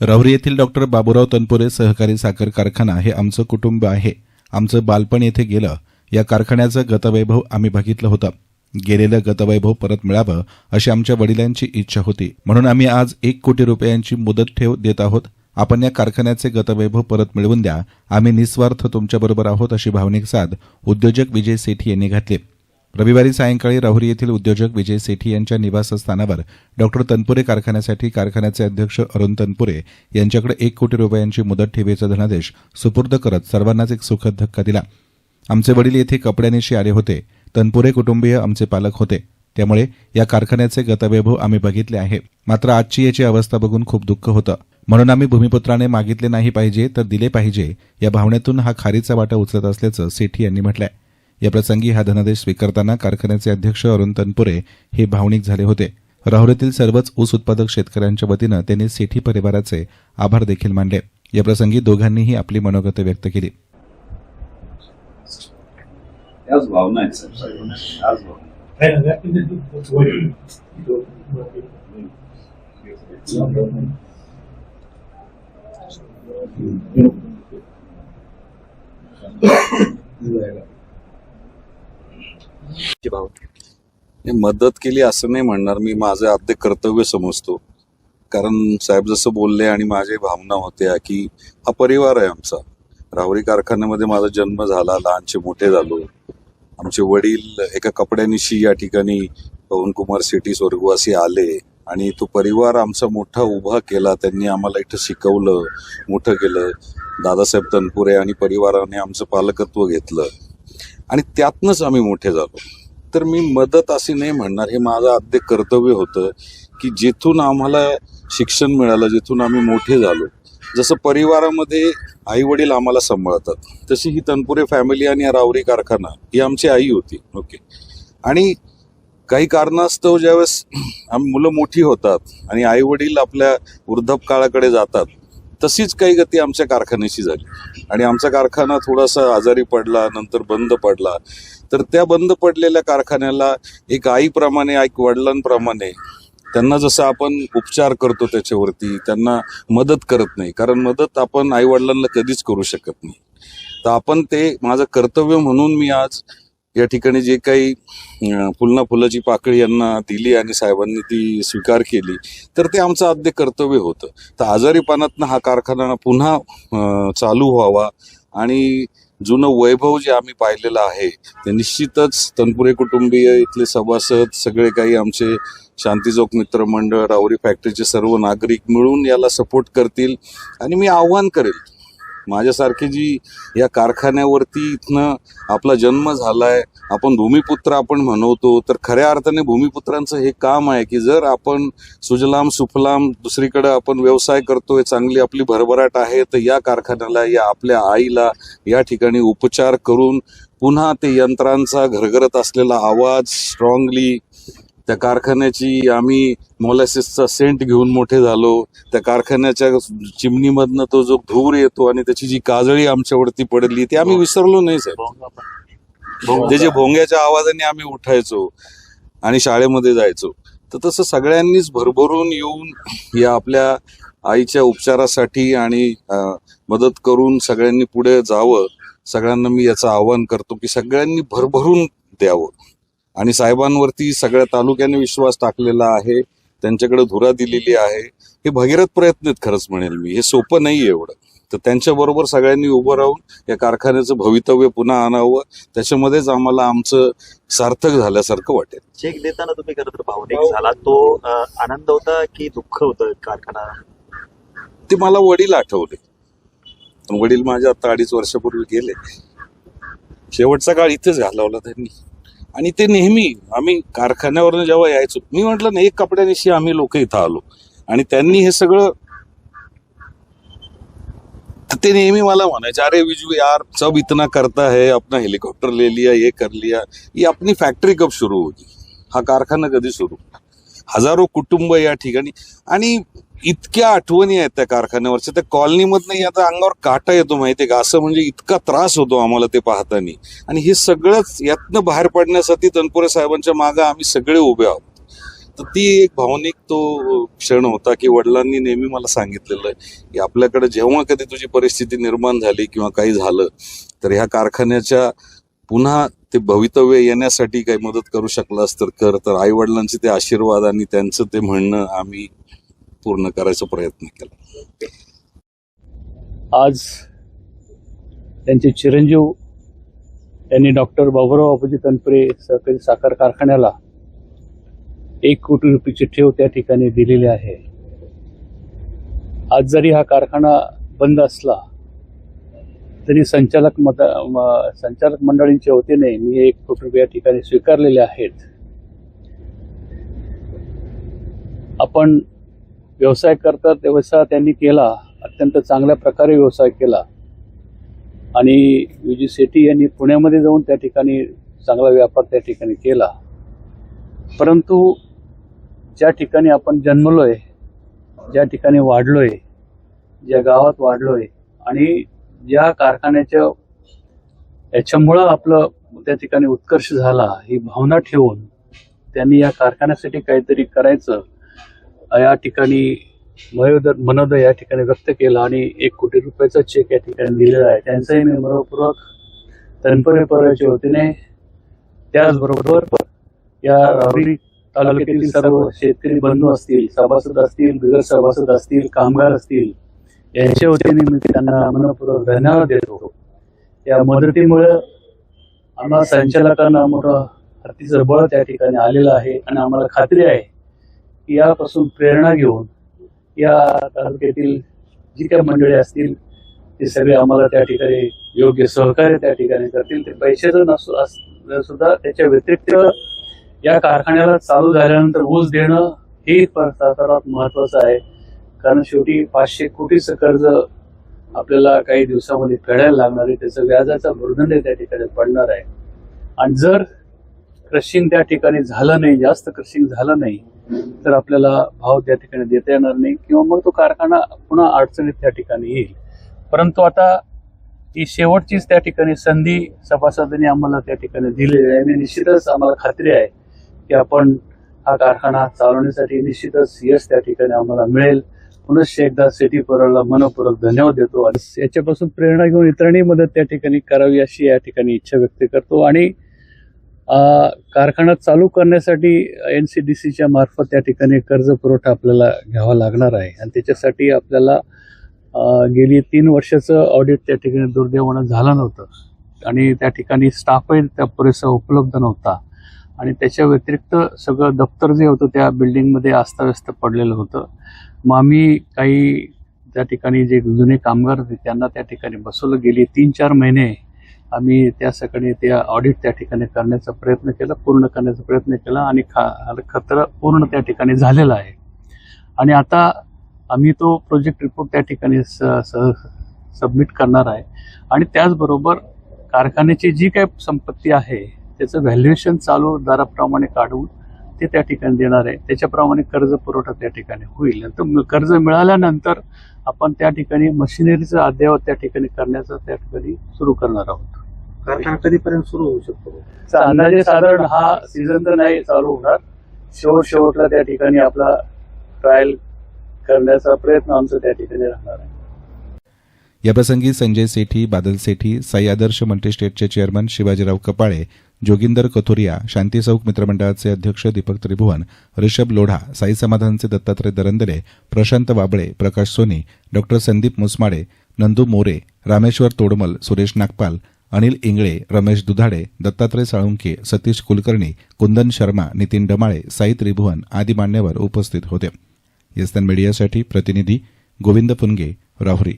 राहुरी येथील डॉक्टर बाबूराव तनपुरे सहकारी साखर कारखाना हे आमचं कुटुंब आहे. आमचं बालपण येथे गेलं. या कारखान्याचं गतवैभव आम्ही बघितलं होतं. गेलेलं गतवैभव परत मिळावं अशी आमच्या वडिलांची इच्छा होती. म्हणून आम्ही आज एक कोटी रुपयांची मुदत ठेव देत आहोत. आपण या कारखान्याचे गतवैभव परत मिळवून द्या. आम्ही निस्वार्थ तुमच्याबरोबर आहोत अशी भावनिक साथ उद्योजक विजय सेठी यांनी घातली. रविवारी सायंकाळी राहुरी येथील उद्योजक विजय सेठी यांच्या निवासस्थानावर डॉक्टर तनपुरे कारखान्यासाठी कारखान्याचे अध्यक्ष अरुण तनपुरे यांच्याकडे एक कोटी रुपयांची मुदत ठेवीचा धनादेश सुपूर्द करत सर्वांनाच एक सुखद धक्का दिला. आमचे वडील येथे कपड्यानिशी आले होते. तनपुरे कुटुंबीय आमचे पालक होते. त्यामुळे या कारखान्याचे गतवैभव आम्ही बघितले आहे. मात्र आजची याची अवस्था बघून खूप दुःख होतं. म्हणून आम्ही भूमिपुत्राने मागितले नाही पाहिजे तर दिले पाहिजे या भावनेतून हा खारीचा वाटा उचलत असल्याचं सेठी यांनी म्हटलंय. आहे प्रसंगी हा धनादेश स्वीकारताना कारखान्याचे अध्यक्ष अरुण तनपुरे हे भावनिक झाले होते. राहुरीतील सर्वच ऊस उत्पादक शेतकऱ्यांच्या वतीनं त्यांनी सेठी परिवाराचे आभार देखील मानले. या प्रसंगी दोघांनीही आपली मनोगत व्यक्त केली. त्याच भावना आहेत सर. त्याच भावना. हे मदत केली असं नाही म्हणणार. मी माझं अर्धे कर्तव्य समजतो. कारण साहेब जसं बोलले आणि माझे भावना होत्या की हा परिवार आहे आमचा. राहुरी कारखान्यामध्ये माझा जन्म झाला लहानचे मोठे झालो. आमचे वडील एका कपड्यानिशी या ठिकाणी पवन कुमार सिटी स्वर्गवासी आले आणि तो परिवार आमचा मोठा उभा केला. त्यांनी आम्हाला इथं शिकवलं मोठं केलं. दादासाहेब तनपुरे आणि परिवाराने आमचं पालकत्व घेतलं. आणि त्यातनंच आम्ही मोठे झालो. तर मी मदत अशी नाही म्हणणार. हे माझं आद्य कर्तव्य होतं की जिथून आम्हाला शिक्षण मिळालं जिथून आम्ही मोठे झालो जसं परिवारामध्ये आई वडील आम्हाला सांभाळतात तशी ही तनपुरे फॅमिली आणि रावरी कारखाना ही आमची आई होती. ओके आणि काही कारणास्तव ज्यावेळेस आम मुलं मोठी होतात आणि आई वडील आपल्या वृद्धपकाळाकडे जातात तशीच काही गती आमच्या कारखान्याची झाली. आणि आमचा कारखाना थोडासा आजारी पडला नंतर बंद पडला. तर त्या बंद पडलेल्या कारखान्याला एक आईप्रमाणे एक वडिलांप्रमाणे त्यांना जसं आपण उपचार करतो त्याच्यावरती त्यांना मदत करत नाही. कारण मदत आपण आईवडिलांना कधीच करू शकत नाही. तर आपण ते माझं कर्तव्य म्हणून मी आज या ठिकाणी जे काही फुलना फुलाची पाकळी यांना दिली आणि साहेबांनी ती स्वीकार केली तर ते आमचं आद्य कर्तव्य होतं. तर आजारीपणातनं हा कारखाना पुन्हा चालू व्हावा आणि जुनं वैभव जे आम्ही पाहिलेलं आहे ते निश्चितच तनपुरे कुटुंबीय इथले सभासद सगळे काही आमचे शांतीचौक मित्रमंडळ रावरी फॅक्टरीचे सर्व नागरिक मिळून याला सपोर्ट करतील आणि मी आव्हान करेल माझ्यासारखी जी या कारखान्यावरती इथनं आपला जन्म झालाय आपण भूमिपुत्र आपण म्हणवतो तर खऱ्या अर्थाने भूमिपुत्रांचं हे काम आहे की जर आपण सुजलाम सुफलाम दुसरीकडे आपण व्यवसाय करतोय चांगली आपली भरभराट आहे तर या कारखान्याला या आपल्या आईला या ठिकाणी उपचार करून पुन्हा ते यंत्रांचा घरघरत असलेला आवाज स्ट्रॉंगली त्या कारखान्याची आम्ही मोलॅसिसचा सेंट घेऊन मोठे झालो. त्या कारखान्याच्या चिमणीमधनं तो जो धूर येतो आणि त्याची जी काजळी आमच्यावरती पडली ती आम्ही विसरलो नाही साहेब. त्याच्या भोंग्याच्या आवाजाने आम्ही उठायचो आणि शाळेमध्ये जायचो. तर तसं सगळ्यांनीच भरभरून येऊन या आपल्या आईच्या उपचारासाठी आणि मदत करून सगळ्यांनी पुढे जावं. सगळ्यांना मी याचं आवाहन करतो की सगळ्यांनी भरभरून द्यावं. आणि साहेबांवरती सगळ्या तालुक्याने विश्वास टाकलेला आहे त्यांच्याकडे धुरा दिलेली आहे. हे भगीरथ प्रयत्न आहेत खरंच म्हणेल मी. हे सोपं नाही एवढं. तर त्यांच्याबरोबर सगळ्यांनी उभं राहून या कारखान्याचं भवितव्य पुन्हा आणावं. त्याच्यामध्येच आम्हाला आमचं सार्थक झाल्यासारखं वाटेल. चेक देताना तुम्ही खरं तर भावनिक झाला. तो आनंद होता की दुःख होतं कारखाना? ते मला वडील आठवले. वडील माझ्या आता अडीच वर्षापूर्वी गेले. शेवटचा काळ इथेच घालवला त्यांनी. आणि ते नेहमी आम्ही कारखान्यावरनं जेव्हा यायचो मी म्हटलं ना एक कपड्यानिशी आम्ही लोक इथं आलो. आणि त्यांनी हे सगळं तर ते नेहमी मला म्हणायचे अरे विजू यार सब इतना करता है अपना हेलिकॉप्टर ले लिया ये कर लिया. ये अपनी फॅक्टरी कब सुरू होगी हा कारखाना कधी सुरू? हजारो कुटुंब या ठिकाणी. आणि इतक्या आठवणी आहेत त्या कारखान्यावरच्या. त्या कॉलनीमधनं आता अंगावर काटा येतो माहितीये का? असं म्हणजे इतका त्रास होतो आम्हाला ते पाहताना. आणि हे सगळंच यातनं बाहेर पडण्यासाठी तनपुरे साहेबांच्या मागे आम्ही सगळे उभे आहोत. तर ती एक भावनिक तो क्षण होता की वडिलांनी नेहमी मला सांगितलेलं आहे की आपल्याकडे जेव्हा कधी तुझी परिस्थिती निर्माण झाली किंवा काही झालं तर ह्या कारखान्याच्या पुन्हा ते भवितव्य येण्यासाठी काही मदत करू शकलास तर कर तर आई वडिलांचे ते आशीर्वाद आणि त्यांचं ते म्हणणं आम्ही पूर्ण करायचा प्रयत्न केला. आज त्यांचे चिरंजीव यांनी डॉक्टर बाबुराव अबुजी तनपुरे सहकारी साखर कारखान्याला एक कोटी रुपयाची ठेव त्या ठिकाणी दिलेली आहे. आज जरी हा कारखाना बंद असला तरी संचालक मत संचालक मंडळींच्या वतीने मी एक कोटी रुपये या ठिकाणी स्वीकारलेले आहेत. आपण व्यवसाय करतात व्यवसाय त्यांनी केला अत्यंत चांगल्या प्रकारे व्यवसाय केला. आणि विजय शेट्टी यांनी पुण्यामध्ये जाऊन त्या ठिकाणी चांगला व्यापार त्या ठिकाणी केला. परंतु ज्या ठिकाणी आपण जन्मलोय ज्या ठिकाणी वाढलोय ज्या गावात वाढलोय आणि ज्या कारखान्याच्या याच्यामुळं आपलं त्या ठिकाणी उत्कर्ष झाला ही भावना ठेवून त्यांनी या कारखान्यासाठी काहीतरी करायचं या ठिकाणी मयोदर मनोदय या ठिकाणी व्यक्त केला आणि एक कोटी रुपयाचा चेक या ठिकाणी दिलेला आहे. त्यांचाही मी मनपूर्वक तनपुरे परिवाराच्या वतीने त्याचबरोबर या राहुरी तालुक्यातील सर्व शेतकरी बंधू असतील सभासद असतील बिगर सभासद असतील कामगार असतील यांच्या वतीने मी त्यांना मनपूर्वक धन्यवाद देतो. या मदतीमुळे आम्हाला संचालकांना मोठं हत्तीचं बळ त्या ठिकाणी आलेलं आहे आणि आम्हाला खात्री आहे की यापासून प्रेरणा घेऊन या तालुक्यातील जी काही मंडळी असतील ते सगळे आम्हाला त्या ठिकाणी योग्य सहकार्य त्या ठिकाणी करतील. ते पैशाचं नसू अस- सुद्धा त्याच्या व्यतिरिक्त या कारखान्याला चालू झाल्यानंतर ऊस देणं हे फार सर्वात महत्वाचं आहे. कारण शेवटी पाचशे कोटीचं कर्ज आपल्याला काही दिवसामध्ये फेडायला लागणार आहे. त्याचं व्याजाचा भुर्दंड त्या ठिकाणी पडणार आहे. आणि जर क्रशिंग त्या ठिकाणी झालं नाही जास्त क्रशिंग झालं नाही तर आपल्याला भाव त्या ठिकाणी देता येणार नाही किंवा मग तो कारखाना पुन्हा अडचणीत त्या ठिकाणी येईल. परंतु आता ही शेवटचीच त्या ठिकाणी संधी सभासदांनी आम्हाला त्या ठिकाणी दिलेली आहे आणि निश्चितच आम्हाला खात्री आहे की आपण हा कारखाना चालवण्यासाठी निश्चितच यश त्या ठिकाणी आम्हाला मिळेल. पुनश्च एकदा सिटी परला मनपूर्वक धन्यवाद देतो आणि याच्यापासून प्रेरणा घेऊन इतरांनी मदत त्या ठिकाणी करावी अशी या ठिकाणी इच्छा व्यक्त करतो. आणि कारखाना चालू करण्यासाठी एन सी डी सीच्या मार्फत त्या ठिकाणी कर्ज पुरवठा आपल्याला घ्यावा लागणार आहे. आणि त्याच्यासाठी आपल्याला गेली तीन वर्षाचं ऑडिट त्या ठिकाणी दुर्दैवानं झालं नव्हतं. आणि त्या ठिकाणी स्टाफही त्या पुरेसा उपलब्ध नव्हता. आणि त्याच्या व्यतिरिक्त सगळं दप्तर जे होतं त्या बिल्डिंगमध्ये अस्ताव्यस्त पडलेलं होतं. मग आम्ही काही त्या ठिकाणी जे जुने कामगार होते त्यांना त्या ठिकाणी बसवलं. गेली तीन चार महिने आम्ही त्या सकाळी त्या ऑडिट त्या ठिकाणी करण्याचा प्रयत्न केला पूर्ण करण्याचा प्रयत्न केला आणि खा खतरा पूर्ण त्या ठिकाणी झालेला आहे. आणि आता आम्ही तो प्रोजेक्ट रिपोर्ट त्या ठिकाणी स सबमिट करणार आहे. आणि त्याचबरोबर कारखान्याची जी काही संपत्ती आहे त्याचं व्हॅल्युएशन चालू दराप्रमाणे काढून ते त्या ठिकाणी देणार आहे. त्याच्याप्रमाणे कर्ज पुरवठा त्या ठिकाणी होईल. नंतर कर्ज मिळाल्यानंतर आपण त्या ठिकाणी मशिनरीचं अद्ययावत त्या ठिकाणी करण्याचं त्या ठिकाणी सुरू करणार आहोत. कारखाना कधीपर्यंत सुरू होऊ शकतो? अंदाजे साधारण हा सीझन तर नाही चालू होणार. शेवट शेवटला त्या ठिकाणी आपला ट्रायल करण्याचा प्रयत्न आमचा त्या ठिकाणी राहणार आहे. याप्रसंगी संजय सेठी बादल सेठी साई आदर्श मल्टीस्टेटचे चेअरमन शिवाजीराव कपाळे जोगिंदर कथुरिया शांती चौक मित्रमंडळाचे अध्यक्ष दीपक त्रिभुवन ऋषभ लोढा साई समाधानचे दत्तात्रय दरंदले प्रशांत वाबळे प्रकाश सोनी डॉक्टर संदीप मुसमाडे नंदू मोरे रामेश्वर तोडमल सुरेश नागपाल अनिल इंगळे रमेश दुधाडे दत्तात्रय साळुंके सतीश कुलकर्णी कुंदन शर्मा नितीन डमाळे साई त्रिभुवन आदी मान्यवर उपस्थित होते. येस्तन मीडियासाठी प्रतिनिधी गोविंद पुनगे राहुरी.